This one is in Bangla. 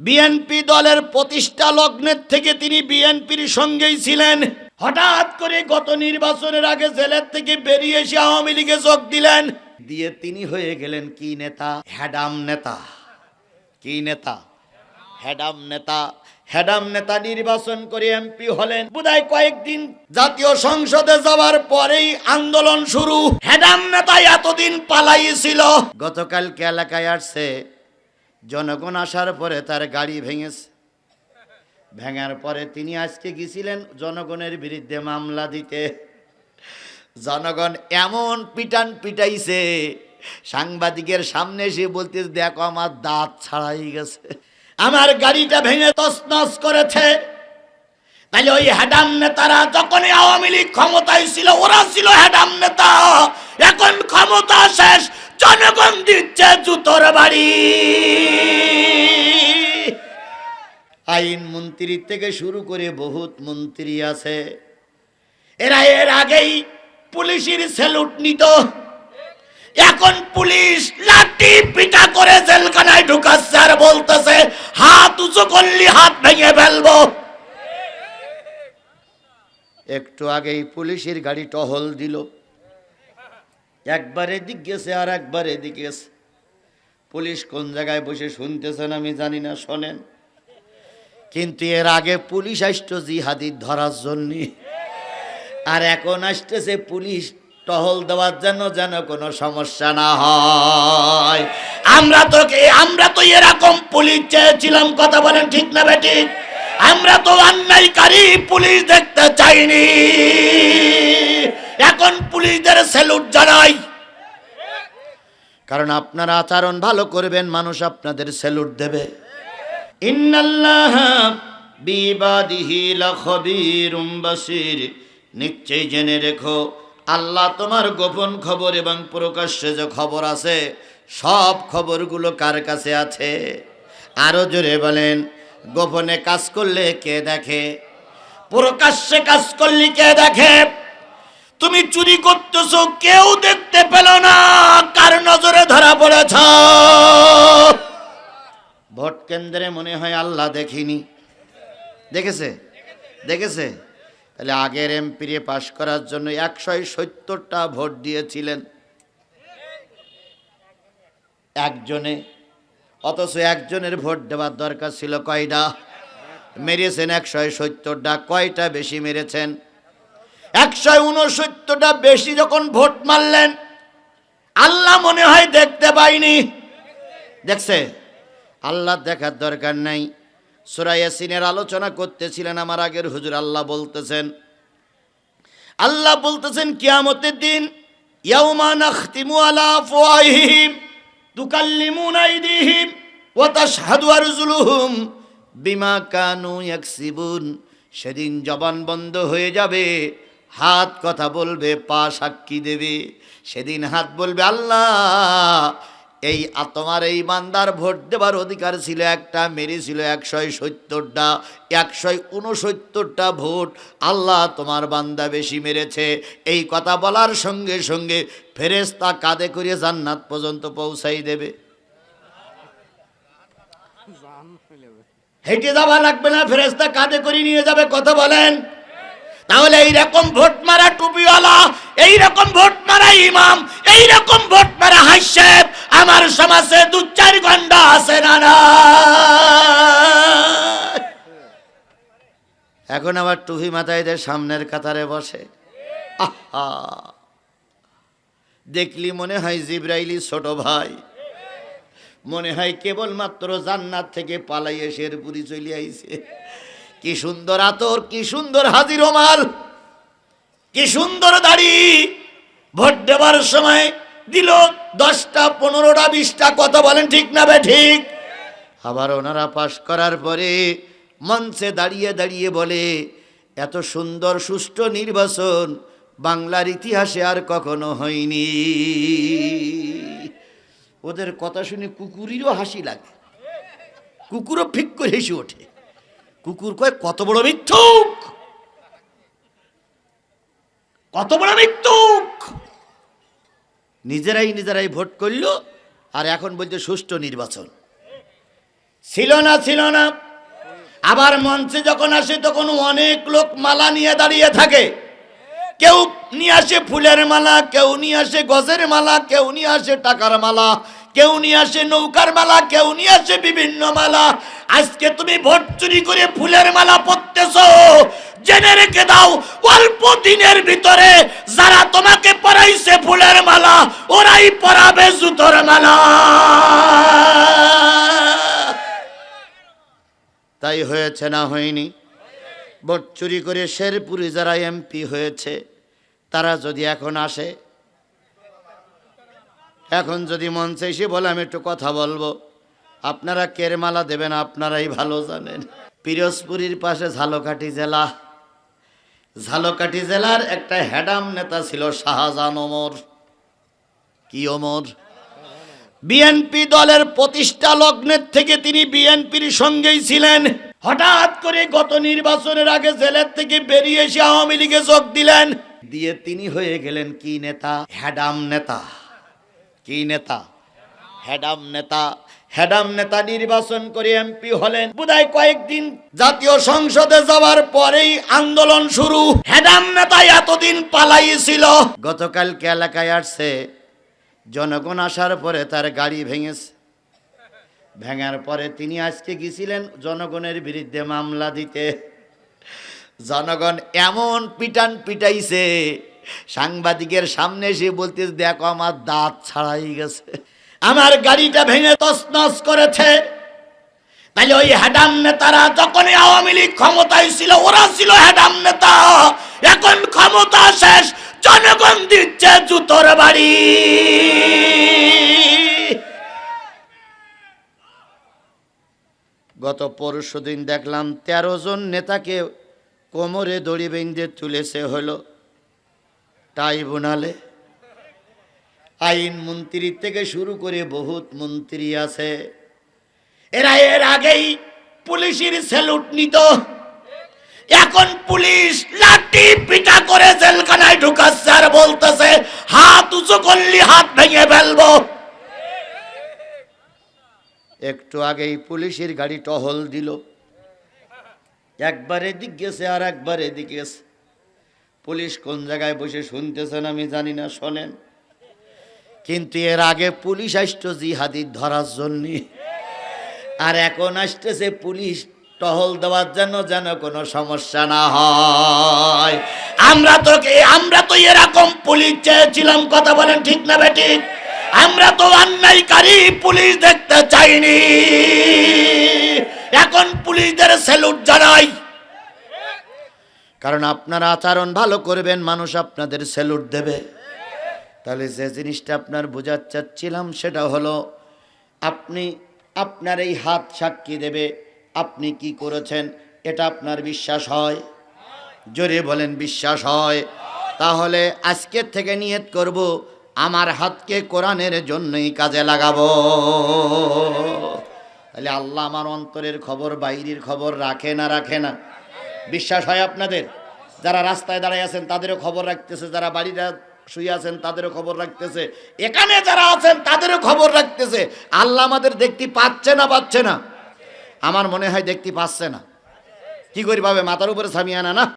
বিএনপি দলের প্রতিষ্ঠা লগ্নের থেকে তিনি বিএনপির সঙ্গেই ছিলেন। হঠাৎ করে গত নির্বাচনের আগে জেলের থেকে বেরিয়ে এসে আওয়ামী লীগে যোগ দিলেন। দিয়ে তিনি হয়ে গেলেন কি নেতা? হ্যাডাম নেতা। কি নেতা? হ্যাডাম নেতা। হ্যাডাম নেতা নির্বাচন করে এমপি হলেন। বোধহয় কয়েকদিন জাতীয় সংসদে যাওয়ার পরেই আন্দোলন শুরু। হ্যাডাম নেতা এতদিন পালাই ছিল। গতকালকে এলাকায় আসছে জনগণ আসার পরে তার গাড়ি ভেঙেছে। ভেঙার পরে তিনি আজকে গেছিলেন জনগণের বিরুদ্ধে মামলা দিতে। জনগণ এমন পিটান পিটাইছে, সাংবাদিকের সামনে এসে বলতে দেখো, আমার দাঁত ছাড়াই গেছে। আমার গাড়িটা ভেঙে তছনছ করেছে। তাহলে ওই হ্যাডাম নেতারা যখনই আওয়ামী লীগ ক্ষমতায় ছিল, ওরা ছিল হ্যাডাম নেতা। এখন ক্ষমতা শেষ জনগণ দিচ্ছে জুতোর বাড়ি। আইন মন্ত্রী থেকে শুরু করে বহুত মন্ত্রী আছে। এরা এর আগেই পুলিশের স্যালুট নিত। এখন পুলিশ লাঠি পিটা করে জেলখানায় ঢুকাচ্ছে আর বলতেছে, হাত উঁচু করলি হাত ভেঙে ফেলব। একটু আগেই পুলিশের গাড়ি টহল দিল। একবার এদিক গেছে আর একবার এদিক গেছে পুলিশ কোন জায়গায় বসে শুনতেছেন আমি জানি না, শোনেন। কিন্তু এর আগে পুলিশ আসতো জিহাদির ধরার জন্য। আর এখন আসতেছে পুলিশ টহল দেওয়ার জন্য যেন কোনো সমস্যা না হয়। আমরা তো আমরা তো এরকম পুলিশ চেয়েছিলাম, কথা বলেন ঠিক না বেটি? আমরা তো অন্যায়কারী পুলিশ দেখতে চাইনি। এখন পুলিশদের স্যালুট জানাই। কারণ আপনারা আচরণ ভালো করবেন, মানুষ আপনাদের স্যালুট দেবে। ইন্নাল্লাহ বিবাদিহি লাখবীরুম বাসীর নিশ্চয়ই জেনে রেখো, আল্লাহ তোমার গোপন খবর এবং প্রকাশ্যে যে খবর আছে, সব খবরগুলো কার কাছে আছে? আরও জোরে বলেন, গোপনে কাজ করলে কে দেখে? প্রকাশ্যে কাজ করলে কে দেখে? তুমি চুরি করতেছো, কেউ দেখতে পেল না। কার নজরে ধরা পড়েছ? ভোট কেন্দ্রে মনে হয় আল্লাহ দেখিনি। দেখেছে? দেখেছে? তাহলে আগের এমপিরে পাশ করার জন্য একশো সত্তরটা ভোট দিয়েছিলেন। একজনে। অথচ একজনের ভোট দেওয়ার দরকার ছিল কয়টা? মেরেছেন একশো সত্তরটা, কয়টা বেশি মেরেছেন? একশো উনসত্তরটা বেশি যখন ভোট মারলেন, আল্লাহ মনে হয় দেখতে পাইনি। দেখছে? আল্লাহ দেখার দরকার নাই। সুরাইয়াসিনের আলোচনা করতেছিলেন আমার আগের হুজুর, আল্লাহ বলতেছেন আল্লাহ বলতেছেন, কিয়ামতের দিন নাখতিমু আলা বিমা কানু সেদিন জবান বন্ধ হয়ে যাবে। হাত কথা বলবে, পা সাক্ষী দেবে। সেদিন হাত বলবে, আল্লাহ, এই আ- তোমার এই বান্দার ভোট দেবার অধিকার ছিল একটা মেরেছিল একশো সত্তরটা একশো উনসত্তরটা ভোট। আল্লাহ তোমার বান্দা বেশি মেরেছে। এই কথা বলার সঙ্গে সঙ্গে ফেরেস্তা কাঁধে করে জান্নাত পর্যন্ত পৌঁছাই দেবে। হেঁটে যাওয়া লাগবে না ফেরেস্তা কাঁধে করে নিয়ে যাবে, কথা বলেন। তাহলে এইরকম ভোট মারা টুপিওয়ালা, এইরকম ভোট মারা ইমাম, এইরকম ভোট মারা হাসেব আমার সমাজে দু চার ঘণ্টা আছে না এখন আবার টুপি মাথায় দিয়ে সামনের কাতারে বসে। আহা। দেখলি মনে হয় জিব্রাইলি ছোট ভাই। মনে হয় কেবলমাত্র জান্নাত থেকে পালাই এসে পুরি চলে কি সুন্দর আতর, কি সুন্দর হাজির মাল কি সুন্দর দাড়ি। ভোট দেওয়ার সময় দিল দশটা, পনেরোটা, বিশটা কথা বলেন ঠিক না বে ঠিক? আবার ওনারা পাশ করার পরে মঞ্চে দাঁড়িয়ে দাঁড়িয়ে বলে, এত সুন্দর, সুষ্ঠু নির্বাচন বাংলার ইতিহাসে আর কখনো হয়নি। ওদের কথা শুনে কুকুরেরও হাসি লাগে। কুকুরও ফিক করে হেসে ওঠে। কুকুর কয়, কত বড় মিথ্যুক? কত বড় মিথ্যুক? নিজেরাই নিজেরাই ভোট করল, আর এখন বলছে সুষ্ঠু নির্বাচন। ছিল না ছিল না। আবার মঞ্চে যখন আসে, তখন অনেক লোক মালা নিয়ে দাঁড়িয়ে থাকে। কেউ নিয়ে আসে ফুলের মালা, কেউ নিয়ে আসে গজের মালা, কেউ নিয়ে আসে টাকার মালা। কেউ নিয়ে আসে নৌকার মালা, কেউ নিয়ে আসে বিভিন্ন মালা। আজকে তুমি ভোট চুরি করে ফুলের মালা পরতেছ। জেনে রেখে দাও, অল্প দিনের ভিতরে যারা তোমাকে পরাইছে ফুলের মালা, ওরাই পরাবে জুতোর মালা। তাই হয়েছে না হয়নি? ভোট চুরি করে শেরপুরে যারা এমপি হয়েছে, তারা যদি এখন আসে এখন যদি মঞ্চে এসে বলে, আমি একটু কথা বলব। আপনারা কেরমালা দেবেন, আপনারাই ভালো জানেন। পিরোজপুরীর পাশে ঝালকাঠি জেলা। ঝালকাঠি জেলার একটা হ্যাডাম নেতা ছিল শাহজাহান ওমর। কি ওমর? বিএনপি দলের প্রতিষ্ঠা লগ্নের থেকে তিনি বিএনপির সঙ্গেই ছিলেন। হঠাৎ করে গত নির্বাচনের আগে জেলের থেকে বেরিয়ে এসে আওয়ামী লীগে যোগ দিলেন। দিয়ে তিনি হয়ে গেলেন কি নেতা? হ্যাডাম নেতা। কি নেতা? হ্যাডাম নেতা। হ্যাডাম নেতা নির্বাচন করে এমপি হলেন। বোধহয় কয়েকদিন জাতীয় সংসদে যাওয়ার পরেই আন্দোলন শুরু। হ্যাডাম নেতা এতদিন পালাই ছিল গতকালকে এলাকায় আসছে। জনগণ আসার পরে তার গাড়ি ভেঙেছে। ভেঙার পরে তিনি আজকে গেছিলেন জনগণের বিরুদ্ধে মামলা দিতে। জনগণ এমন পিটান পিটাইছে সাংবাদিকের সামনে এসে বলতে দেখো, আমার দাঁত ছাড়াই গেছে। আমার গাড়িটা ভেঙে তছনছ করেছে। তাহলে ওই হ্যাডাম নেতারা যখন আওয়ামী লীগ ক্ষমতায় ছিল, ওরা ছিল হ্যাডাম নেতা। এখন ক্ষমতা শেষ, জনগণ দিচ্ছে জুতোর বাড়ি। গত পরশু দিন দেখলাম তেরো জন নেতাকে কোমরে দড়ি বেঁধে তুলেছে হলো ট্রাইব্যুনালে আইন মন্ত্রী থেকে শুরু করে বহুত মন্ত্রী আছে। এরা এর আগেই পুলিশের স্যালুট নিত। এখন পুলিশ লাঠি পিটা করে জেলখানায় ঢুকাচ্ছে আর বলতেছে, হাত উঁচু করলি হাত ভেঙে ফেলব। একটু আগেই পুলিশের গাড়ি টহল দিল। একবার এদিক গেছে আর একবার এদিক গেছে। পুলিশ কোন জায়গায় বসে শুনতেছেন আমি জানি না, শোনেন। কিন্তু এর আগে পুলিশ আসতো জিহাদির ধরার জন্যে। আর এখন আসতেছে পুলিশ টহল দেওয়ার জন্য যেন কোনো সমস্যা না হয়। আমরা তো আমরা তো এরকম পুলিশ চেয়েছিলাম, কথা বলেন ঠিক না বেটি আমরা তো অন্যায়কারী পুলিশ দেখতে চাইনি। এখন পুলিশদের স্যালুট জানাই। কারণ আপনারা আচরণ ভালো করবেন, মানুষ আপনাদের স্যালুট দেবে। তাহলে যে জিনিসটা আপনার বোঝার চাচ্ছিলাম সেটা হলো, আপনি আপনার এই হাত সাক্ষী দেবে, আপনি কি করেছেন, এটা আপনার বিশ্বাস হয়? জোরে বলেন, বিশ্বাস হয়। তাহলে আজকের থেকে নিয়ত করব, আমার হাতকে কোরআনের জন্যই কাজে লাগাবো। তাহলে আল্লাহ আমার অন্তরের খবর, বাইরের খবর রাখে না রাখে না। বিশ্বাস হয় আপনাদের? যারা রাস্তায় দাঁড়ায় আছেন, তাদেরও খবর রাখতেছে। যারা বাড়িটা শুয়ে আছেন, তাদেরও খবর রাখতেছে। এখানে যারা আছেন, তাদেরও খবর রাখতেছে। আল্লাহ আমাদের দেখতে পাচ্ছে না পাচ্ছে না। আমার মনে হয় দেখতে পাচ্ছে না। কি করি ভাবে মাথার উপরে সামিয়ানা না?